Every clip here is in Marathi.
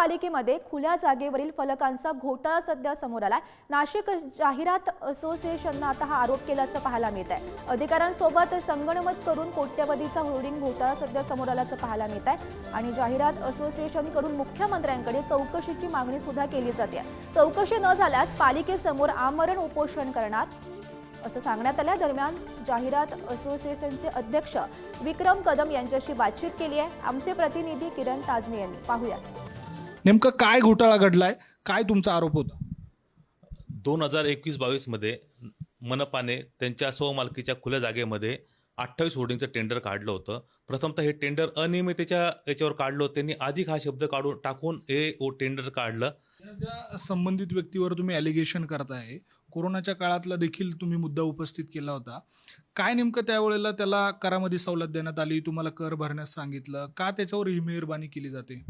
महापालिकेमध्ये खुल्या जागेवरील फलकांचा घोटाळा सध्या समोर आलाय. नाशिक जाहिरात असोसिएशननं आता हा आरोप केल्याचं पाहायला मिळत आहे अधिकाऱ्यांसोबत संगणमत करून कोट्यवधीचा होर्डिंग घोटाळा सध्या समोर आल्याचं पाहायला मिळत आहे आणि जाहिरात असोसिएशनकडून मुख्यमंत्र्यांकडे चौकशीची मागणी सुद्धा केली जाते. चौकशी न झाल्यास पालिकेसमोर आमरण उपोषण करणार असं सांगण्यात आलं दरम्यान जाहिरात असोसिएशनचे अध्यक्ष विक्रम कदम यांच्याशी बातचीत केली आहे आमचे प्रतिनिधी किरण ताजने यांनी. पाहूयात. नेमकं काय घोटाळा घडलाय? काय तुमचा आरोप होता? दोन हजार एकवीस बावीसमध्ये मनपाने त्यांच्या स्वमालकीच्या खुल्या जागेमध्ये अठ्ठावीस होर्डिंगचं टेंडर काढलं होतं. प्रथमतः हे टेंडर अनियमिततेच्या याच्यावर काढलं होतं. त्यांनी अधिक हा शब्द काढून टाकून हे ओ टेंडर काढलं. ज्या संबंधित व्यक्तीवर तुम्ही ॲलिगेशन करताय कोरोनाच्या काळातला देखील तुम्ही मुद्दा उपस्थित केला होता. काय नेमकं त्यावेळेला त्याला करामध्ये सवलत देण्यात आली? तुम्हाला कर भरण्यास सांगितलं. का त्याच्यावर ही मेहरबानी केली जाते?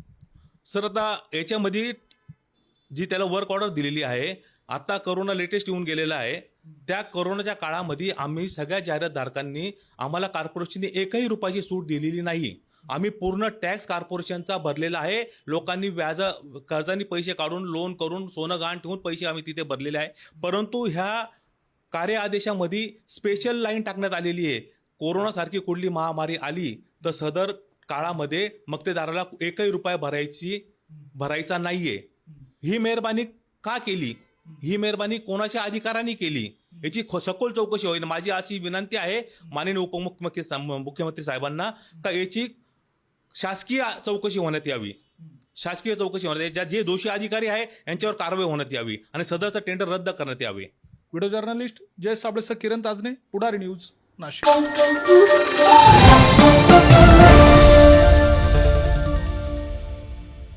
सर आता याच्यामध्ये जी त्याला वर्क ऑर्डर दिलेली आहे आता करोना लेटेस्ट येऊन गेलेला आहे त्या करोनाच्या काळामध्ये आम्ही सगळ्या जाहिरातधारकांनी आम्हाला कॉर्पोरेशनने एकही रुपयाची सूट दिलेली नाही. आम्ही पूर्ण टॅक्स कॉर्पोरेशनचा भरलेला आहे. लोकांनी व्याज कर्जांनी पैसे काढून लोन करून सोनं गहाण ठेवून पैसे आम्ही तिथे भरलेले आहे. परंतु ह्या कार्य आदेशामध्ये स्पेशल लाईन टाकण्यात आलेली आहे. कोरोनासारखी कुठली महामारी आली तर सदर काळामध्ये मक्तेदाराला एकही रुपया भरायची भरायचा नाहीये. ही मेहरबानी का केली? ही मेहरबानी कोणाच्या अधिकाराने केली? याची सखोल चौकशी होईल. माझी अशी विनंती आहे माननीय उपमुख्यमंत्री मुख्यमंत्री साहेबांना का याची शासकीय चौकशी होण्यात यावी. शासकीय चौकशी होण्यात यावी. ज्या जे दोषी अधिकारी आहे यांच्यावर कारवाई होण्यात यावी आणि सदरचं टेंडर रद्द करण्यात यावे. व्हिडिओ जर्नलिस्ट जय साबळेसर किरण ताजने पुढारी न्यूज नाशिक.